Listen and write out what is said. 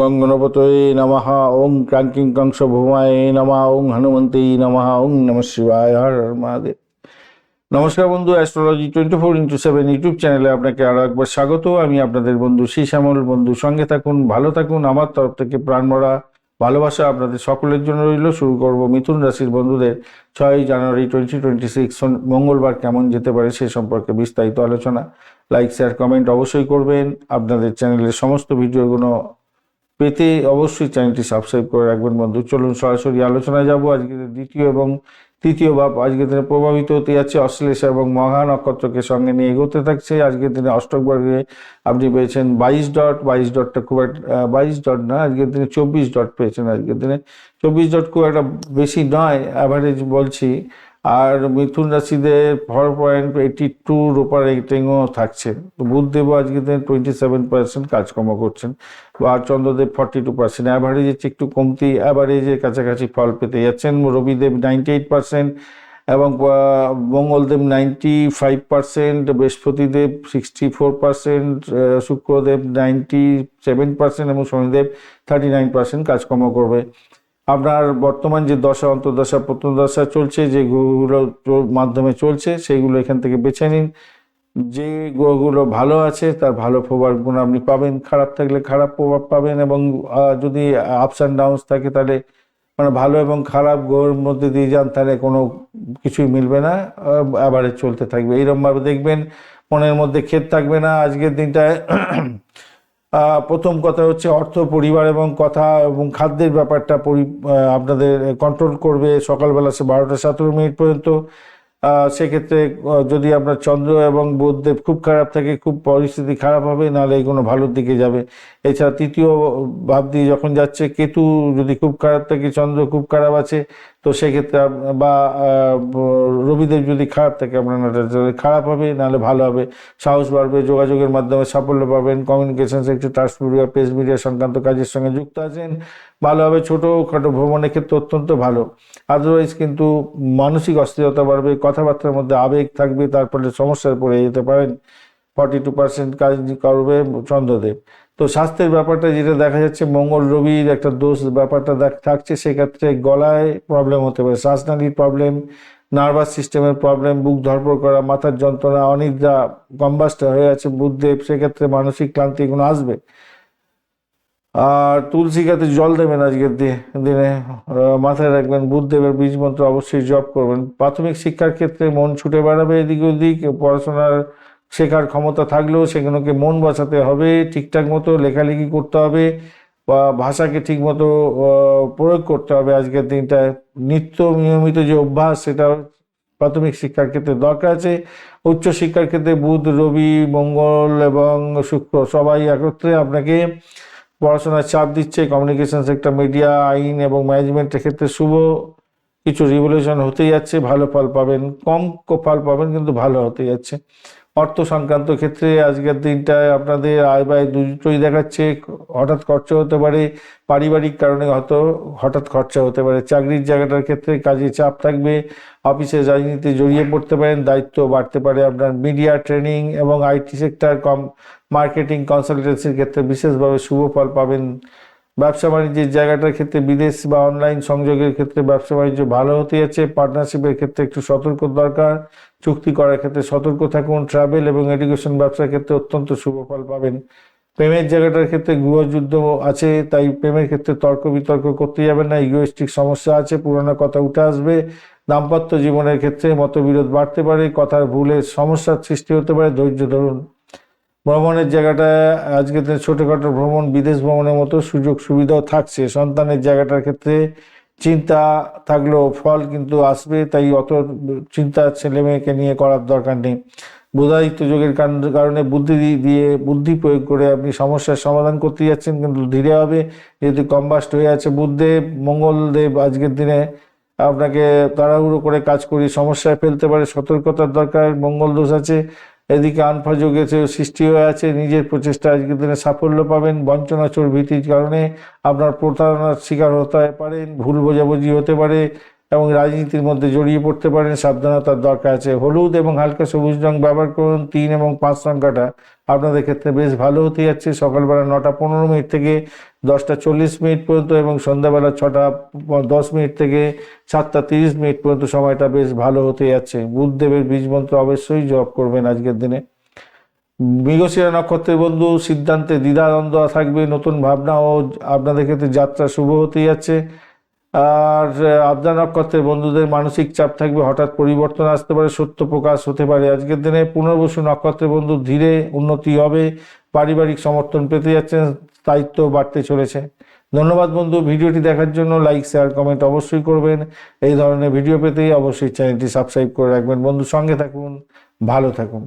গঙ্গনপতয়ে নমঃ ওং ক্রাঙ্কিং কংস ভৌমায় নমঃ ওং হনুমন্তে নমঃ ওং নম শিবায় হর মহাদেব নমস্কার বন্ধু astrology twenty four into seven YouTube চ্যানেলে আপনাকে আরও একবার স্বাগত। আমি আপনাদের বন্ধু শ্যামল বন্ধু, সঙ্গে থাকুন, ভালো থাকুন। আমার তরফ থেকে প্রাণমরা ভালোবাসা আপনাদের সকলের জন্য রইল। শুরু করব মিথুন রাশির বন্ধুদের ছয় জানুয়ারি টোয়েন্টি টোয়েন্টি সিক্স মঙ্গলবার কেমন যেতে পারে সে সম্পর্কে বিস্তারিত আলোচনা। লাইক শেয়ার কমেন্ট অবশ্যই করবেন। আপনাদের চ্যানেলের সমস্ত ভিডিওগুলো পেতে অবশ্যই চ্যানেলটি সাবস্ক্রাইব করে রাখবেন, বন্ধু। চলুন সরাসরি আলোচনায় যাব। আজকে দ্বিতীয় এবং তৃতীয় ভাব আজকের দিনে প্রভাবিত হতে যাচ্ছে অশ্লেষা এবং মহা নক্ষত্রকে সঙ্গে নিয়ে এগোতে থাকছে। আজকের দিনে অষ্টক বর্গে আপনি পেয়েছেন বাইশ ডট। বাইশ ডটটা খুব একটা বাইশ ডট না, আজকের দিনে চব্বিশ ডট পেয়েছেন আজকের দিনে। চব্বিশ ডট খুব একটা বেশি নয় অ্যাভারেজ বলছি। আর মিথুন রাশিদের ফর পয়েন্ট এইটি টু ওপর রেটিংও থাকছে। তো বুধদেবও আজকে দিন টোয়েন্টি সেভেন পার্সেন্ট কাজকর্ম করছেন বা Chandradev forty two percent average চেয়ে একটু কমতি অ্যাভারেজের কাছাকাছি ফল পেতে যাচ্ছেন। রবিদেব নাইনটি এইট পার্সেন্ট এবং Mangaldev ninety five percent Brihaspatidev sixty four percent Shukradev ninety seven percent এবং শনিদেব থার্টি নাইন পার্সেন্ট কাজকর্ম করবে। আপনার বর্তমান যে দশা, অন্তর্দশা প্রত্যদশা চলছে, যে গ্রহগুলো মাধ্যমে চলছে সেইগুলো এখান থেকে বেছে নিন। যে গ্রহগুলো ভালো আছে, তার ভালো প্রভাব গুণ আপনি পাবেন। খারাপ থাকলে খারাপ প্রভাব পাবেন এবং যদি আপস অ্যান্ড ডাউনস থাকে তাহলে মানে ভালো এবং খারাপ গ্রহের মধ্যে দিয়ে যান, তাহলে কোনো কিছুই মিলবে না আবারে চলতে থাকবে। এইরকমভাবে দেখবেন, মনের মধ্যে ক্ষেত থাকবে না। আজকের দিনটায় প্রথম কথা হচ্ছে অর্থ, পরিবার এবং কথা এবং খাদ্যের ব্যাপারটা পরি- আপনাদের কন্ট্রোল করবে সকালবেলা সে বারোটা সতেরো মিনিট পর্যন্ত। সেক্ষেত্রে যদি আপনার চন্দ্র এবং বুধদেব খুব খারাপ থাকে, খুব পরিস্থিতি খারাপ হবে, নাহলে এগুলো ভালোর দিকে যাবে। এছাড়া তৃতীয় ভাব দিয়ে যখন যাচ্ছে, কেতু যদি খুব খারাপ থাকে, চন্দ্র খুব খারাপ আছে, তো সেক্ষেত্রে ব- রবিদেব যদি খারাপ থাকে আপনার তাহলে খারাপ হবে, নাহলে ভালো হবে। সাহস বাড়বে, যোগাযোগের মাধ্যমে সাফল্য পাবেন। Communication sector trans media press media সংক্রান্ত কাজের সঙ্গে যুক্ত আছেন। ভালো হবে ছোটোখাটো ভ্রমণের ক্ষেত্রে অত্যন্ত ভালো। আদারওয়াইজ কিন্তু মানসিক অস্থিরতা বাড়বে, কথাবার্তার মধ্যে আবেগ থাকবে, তার ফলে সমস্যায় পড়ে যেতে পারেন। ফর্টি টু পার্সেন্ট কাজ করবে চন্দ্রদেব। তো স্বাস্থ্যের ব্যাপারটা যেটা দেখা যাচ্ছে, মঙ্গল রবির একটা দোষ ব্যাপারটা থাকছে, সেক্ষেত্রে গলায় প্রবলেম হতে পারে, শ্বাসনালীর প্রবলেম নার্ভাস সিস্টেমের প্রবলেম, বুক ধরপড় করা, মাথার যন্ত্রণা, অনিদ্রা কম্বাস্ট হয়ে আছে বুধদেব সেক্ষেত্রে মানসিক ক্লান্তি এগুলো আসবে। আর তুলসী গাছে জল দেবেন আজকের দিনে। মাথায় রাখবেন বুধদেবের বীজ মন্ত্র অবশ্যই জপ করবেন। প্রাথমিক শিক্ষার ক্ষেত্রে মন ছুটে বেড়াবে এদিক ওদিক, পড়াশোনার শেখার ক্ষমতা থাকলেও সেগুলোকে মন বসাতে হবে, ঠিকঠাক মতো লেখালেখি করতে হবে বা ভাষাকে ঠিক মতো আহ, প্রয়োগ করতে হবে। আজকের দিনটায় নিত্য নিয়মিত যে অভ্যাস সেটা প্রাথমিক শিক্ষার ক্ষেত্রে দরকার আছে। উচ্চ শিক্ষার ক্ষেত্রে বুধ রবি মঙ্গল এবং শুক্র সবাই একত্রে আপনাকে পড়াশোনার চাপ দিচ্ছে। কমিউনিকেশন সেক্টর মিডিয়া আইন এবং ম্যানেজমেন্টের ক্ষেত্রে শুভ কিছু রিভলিউশন হতে যাচ্ছে। ভালো ফল পাবেন কম ফল পাবেন কিন্তু ভালো হতে যাচ্ছে। অর্থ সংক্রান্ত ক্ষেত্রে আজকের দিনটায় আপনাদের আয় ব্যয় দুটোই দেখাচ্ছে। হঠাৎ খরচা হতে পারে পারিবারিক কারণে হয়তো হঠাৎ খরচা হতে পারে। চাকরির জায়গাটার ক্ষেত্রে কাজে চাপ থাকবে। অফিসের রাজনীতি জড়িয়ে পড়তে পারেন, দায়িত্ব বাড়তে পারে আপনার মিডিয়া, ট্রেনিং এবং আইটি সেক্টর, কম মার্কেটিং কনসালটেন্সির ক্ষেত্রে বিশেষভাবে শুভ ফল পাবেন ব্যবসা বাণিজ্যের জায়গাটার ক্ষেত্রে, বিদেশ বা অনলাইন সংযোগের ক্ষেত্রে ব্যবসা বাণিজ্য ভালো হতে যাচ্ছে। পার্টনারশিপের ক্ষেত্রে একটু সতর্ক দরকার। চুক্তি করার ক্ষেত্রে সতর্ক থাকুন। ট্রাভেল এবং এডুকেশন ব্যবসার ক্ষেত্রে অত্যন্ত শুভ ফল পাবেন। প্রেমের জায়গাটার ক্ষেত্রে গৃহযুদ্ধ আছে, তাই প্রেমের ক্ষেত্রে তর্ক বিতর্ক করতে যাবেন না। ইগোয়েস্টিক সমস্যা আছে, পুরোনো কথা উঠে আসবে। দাম্পত্য জীবনের ক্ষেত্রে মতবিরোধ বাড়তে পারে, কথার ভুলের সমস্যার সৃষ্টি হতে পারে। ধৈর্য ধরুন। ভ্রমণের জায়গাটা, আজকে ছোটোখাটো ভ্রমণ, বিদেশ ভ্রমণের মতো সুযোগ সুবিধাও থাকছে। সন্তানের জায়গাটার ক্ষেত্রে চিন্তা থাকলেও ফল কিন্তু আসবে, তাই অত চিন্তা ছেলে মেয়েকে নিয়ে করার দরকার নেই। বুধাদিত্য যোগের কারণ- বুদ্ধি দিয়ে বুদ্ধি প্রয়োগ করে আপনি সমস্যার সমাধান করতে যাচ্ছেন, কিন্তু ধীরে হবে। যেহেতু কম্বাস্ট হয়ে আছে বুধদেব মঙ্গলদেব, আজকের দিনে আপনাকে তাড়াহুড়ো করে কাজ করি সমস্যায় ফেলতে পারে, সতর্কতার দরকার, মঙ্গল দোষ আছে। এদিকে আনফা সৃষ্টি হয়ে আছে, নিজের প্রচেষ্টা আজকের দিনে সাফল্য পাবেন বঞ্চনা চোর ভীতির কারণে আপনার প্রতারণার শিকার হতে পারেন, ভুল বোঝাবুঝি হতে পারে এবং রাজনীতির মধ্যে জড়িয়ে পড়তে পারেন। সাবধানতার দরকার আছে। হলুদ এবং হালকা সবুজ রং ব্যবহার করুন। তিন এবং পাঁচ সংখ্যাটা আপনাদের ক্ষেত্রে বেশ ভালো হতে যাচ্ছে। সকালবেলা নটা পনেরো মিনিট থেকে দশটা চল্লিশ মিনিট পর্যন্ত এবং সন্ধ্যাবেলা ছটা দশ মিনিট থেকে সাতটা তিরিশ মিনিট পর্যন্ত সময়টা বেশ ভালো হতে যাচ্ছে। বুধদেবের বীজ মন্ত্র অবশ্যই জপ করবেন আজকের দিনে। মৃগশিরা নক্ষত্রের বন্ধু, সিদ্ধান্তে দ্বিধাদ্বন্দ্ব থাকবে। নতুন ভাবনা ও আপনাদের ক্ষেত্রে যাত্রা শুভ হতে যাচ্ছে। আর আবদা নক্ষত্রের বন্ধুদের মানসিক চাপ থাকবে, হঠাৎ পরিবর্তন আসতে পারে, সত্য প্রকাশ হতে পারে। আজকের দিনে পুনর্বসু নক্ষত্রের বন্ধু ধীরে উন্নতি হবে, পারিবারিক সমর্থন পেতে যাচ্ছেন, দায়িত্ব বাড়তে চলেছে। ধন্যবাদ বন্ধু, ভিডিওটি দেখার জন্য লাইক, শেয়ার, কমেন্ট অবশ্যই করবেন। এই ধরনের ভিডিও পেতে অবশ্যই চ্যানেলটি সাবস্ক্রাইব করে রাখবেন। বন্ধু, সঙ্গে থাকুন, ভালো থাকুন।